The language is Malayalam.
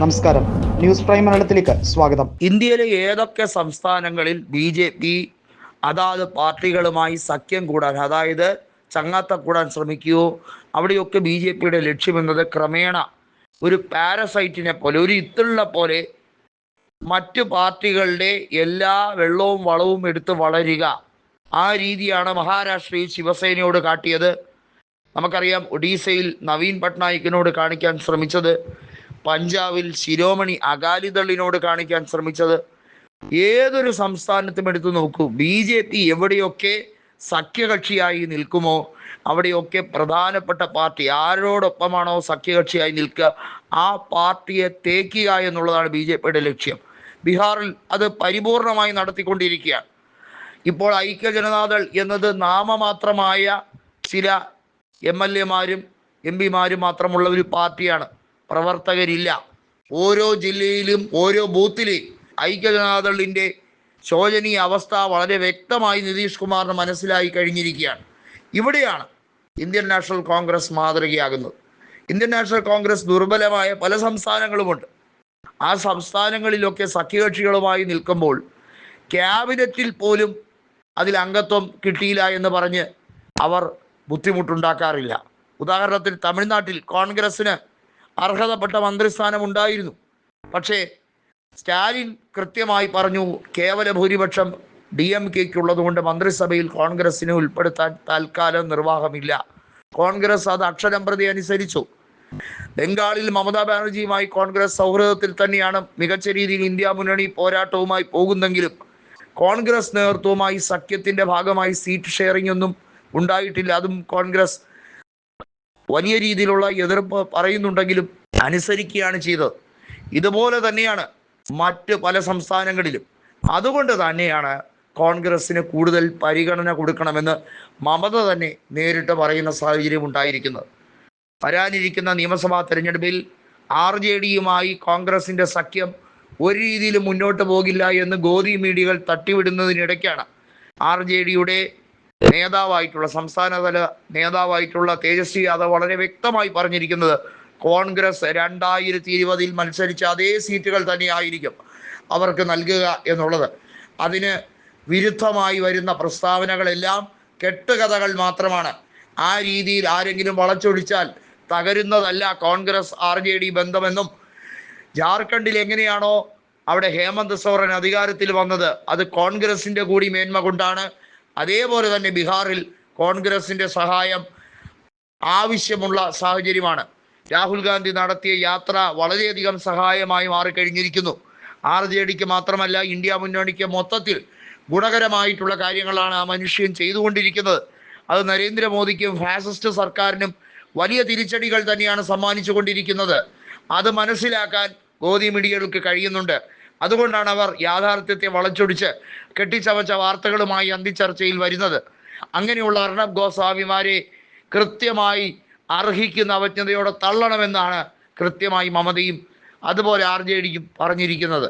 നമസ്കാരം. ന്യൂസ് പ്രൈം മലയാളത്തിലേക്ക് സ്വാഗതം. ഇന്ത്യയിലെ ഏതൊക്കെ സംസ്ഥാനങ്ങളിൽ ബി ജെ പി അതാത് പാർട്ടികളുമായി സഖ്യം കൂടാൻ അതായത് ചങ്ങാത്ത കൂടാൻ ശ്രമിക്കുകയോ അവിടെയൊക്കെ ബി ജെ പിയുടെ ലക്ഷ്യമെന്നത് ക്രമേണ ഒരു പാരസൈറ്റിനെ പോലെ ഒരു ഇത്തുള്ള പോലെ മറ്റു പാർട്ടികളുടെ എല്ലാ വെള്ളവും വളവും എടുത്ത് വളരുക. ആ രീതിയാണ് മഹാരാഷ്ട്രയിൽ ശിവസേനയോട് കാട്ടിയത്. നമുക്കറിയാം ഒഡീസയിൽ നവീൻ പട്നായിക്കിനോട് കാണിക്കാൻ ശ്രമിച്ചത്. പഞ്ചാബിൽ ശിരോമണി അകാലിദളിനോട് കാണിക്കാൻ ശ്രമിച്ചത്. ഏതൊരു സംസ്ഥാനത്തും എടുത്തു നോക്കൂ. ബി ജെ പി എവിടെയൊക്കെ സഖ്യകക്ഷിയായി നിൽക്കുമോ അവിടെയൊക്കെ പ്രധാനപ്പെട്ട പാർട്ടി ആരോടൊപ്പമാണോ സഖ്യകക്ഷിയായി നിൽക്കുക ആ പാർട്ടിയെ തേക്കുക എന്നുള്ളതാണ് ബി ജെ പിയുടെ ലക്ഷ്യം. ബീഹാറിൽ അത് പരിപൂർണമായി നടത്തിക്കൊണ്ടിരിക്കുകയാണ്. ഇപ്പോൾ ഐക്യ ജനതാദൾ എന്നത് നാമമാത്രമായ ചില എം എൽ എമാരും എം പിമാരും മാത്രമുള്ള ഒരു പാർട്ടിയാണ്. പ്രവർത്തകരില്ല. ഓരോ ജില്ലയിലും ഓരോ ബൂത്തിലെയും ഐക്യ ജനതാദളിന്റെ ശോചനീയ അവസ്ഥ വളരെ വ്യക്തമായി നിതീഷ് കുമാറിന് മനസ്സിലായി കഴിഞ്ഞിരിക്കുകയാണ്. ഇവിടെയാണ് ഇന്ത്യൻ നാഷണൽ കോൺഗ്രസ് മാതൃകയാകുന്നത്. ഇന്ത്യൻ നാഷണൽ കോൺഗ്രസ് ദുർബലമായ പല സംസ്ഥാനങ്ങളുമുണ്ട്. ആ സംസ്ഥാനങ്ങളിലൊക്കെ സഖ്യകക്ഷികളുമായി നിൽക്കുമ്പോൾ ക്യാബിനറ്റിൽ പോലും അതിൽ അംഗത്വം കിട്ടിയില്ല എന്ന് പറഞ്ഞ് അവർ ബുദ്ധിമുട്ടുണ്ടാക്കാറില്ല. ഉദാഹരണത്തിന് തമിഴ്നാട്ടിൽ കോൺഗ്രസ്സിന് അർഹതപ്പെട്ട മന്ത്രിസ്ഥാനം ഉണ്ടായിരുന്നു. പക്ഷേ സ്റ്റാലിൻ കൃത്യമായി പറഞ്ഞു കേവല ഭൂരിപക്ഷം ഡി എം കെക്കുള്ളതുകൊണ്ട് മന്ത്രിസഭയിൽ കോൺഗ്രസിനെ ഉൾപ്പെടുത്താൻ തൽക്കാലം നിർവാഹമില്ല. കോൺഗ്രസ് അത് അക്ഷരം പ്രതി അനുസരിച്ചു. ബംഗാളിൽ മമതാ ബാനർജിയുമായി കോൺഗ്രസ് സൗഹൃദത്തിൽ തന്നെയാണ് മികച്ച രീതിയിൽ ഇന്ത്യ മുന്നണി പോരാട്ടവുമായി പോകുന്നെങ്കിലും കോൺഗ്രസ് നേതൃത്വവുമായി സഖ്യത്തിന്റെ ഭാഗമായി സീറ്റ് ഷെയറിംഗ് ഒന്നും ഉണ്ടായിട്ടില്ല. അതും കോൺഗ്രസ് വലിയ രീതിയിലുള്ള എതിർപ്പ് പറയുന്നുണ്ടെങ്കിലും അനുസരിക്കുകയാണ് ചെയ്തത്. ഇതുപോലെ തന്നെയാണ് മറ്റ് പല സംസ്ഥാനങ്ങളിലും. അതുകൊണ്ട് തന്നെയാണ് കോൺഗ്രസ്സിന് കൂടുതൽ പരിഗണന കൊടുക്കണമെന്ന് മമത തന്നെ നേരിട്ട് പറയുന്ന സാഹചര്യം ഉണ്ടായിരിക്കുന്നത്. വരാനിരിക്കുന്ന നിയമസഭാ തെരഞ്ഞെടുപ്പിൽ ആർ ജെ ഡിയുമായി കോൺഗ്രസിന്റെ സഖ്യം ഒരു രീതിയിലും മുന്നോട്ട് പോകില്ല എന്ന് ഗോദി മീഡിയകൾ തട്ടിവിടുന്നതിനിടയ്ക്കാണ് ആർ ജെ ഡിയുടെ നേതാവായിട്ടുള്ള സംസ്ഥാനതല നേതാവായിട്ടുള്ള തേജസ്വി യാദവ് വളരെ വ്യക്തമായി പറഞ്ഞിരിക്കുന്നത് കോൺഗ്രസ് രണ്ടായിരത്തി ഇരുപതിൽ മത്സരിച്ച അതേ സീറ്റുകൾ തന്നെയായിരിക്കും അവർക്ക് നൽകുക എന്നുള്ളത്. അതിന് വിരുദ്ധമായി വരുന്ന പ്രസ്താവനകളെല്ലാം കെട്ടുകഥകൾ മാത്രമാണ്. ആ രീതിയിൽ ആരെങ്കിലും വളച്ചൊടിച്ചാൽ തകരുന്നതല്ല കോൺഗ്രസ് ആർ ജെ ഡി ബന്ധമെന്നും. ജാർഖണ്ഡിൽ എങ്ങനെയാണോ അവിടെ ഹേമന്ത് സോറൻ അധികാരത്തിൽ വന്നത് അത് കോൺഗ്രസിന്റെ കൂടി മേന്മ കൊണ്ടാണ്. അതേപോലെ തന്നെ ബീഹാറിൽ കോൺഗ്രസിന്റെ സഹായം ആവശ്യമുള്ള സാഹചര്യമാണ്. രാഹുൽ ഗാന്ധി നടത്തിയ യാത്ര വളരെയധികം സഹായമായി മാറിക്കഴിഞ്ഞിരിക്കുന്നു. ആർ ജെ ഡിക്ക് മാത്രമല്ല ഇന്ത്യ മുന്നണിക്ക് മൊത്തത്തിൽ ഗുണകരമായിട്ടുള്ള കാര്യങ്ങളാണ് ആ മനുഷ്യൻ ചെയ്തുകൊണ്ടിരിക്കുന്നത്. അത് നരേന്ദ്രമോദിക്കും ഫാസിസ്റ്റ് സർക്കാരിനും വലിയ തിരിച്ചടികൾ തന്നെയാണ് സമ്മാനിച്ചു കൊണ്ടിരിക്കുന്നത് അത് മനസ്സിലാക്കാൻ ഗോദി മീഡിയകൾക്ക് കഴിയുന്നുണ്ട്. അതുകൊണ്ടാണ് അവർ യാഥാർത്ഥ്യത്തെ വളച്ചൊടിച്ച് കെട്ടിച്ചവച്ച വാർത്തകളുമായി അന്തിച്ചർച്ചയിൽ വരുന്നത്. അങ്ങനെയുള്ള അർണബ് ഗോസ്വാമിമാരെ കൃത്യമായി അർഹിക്കുന്ന അവജ്ഞതയോടെ തള്ളണമെന്നാണ് കൃത്യമായി മമതയും അതുപോലെ ആർ ജെ ഡിയും പറഞ്ഞിരിക്കുന്നത്.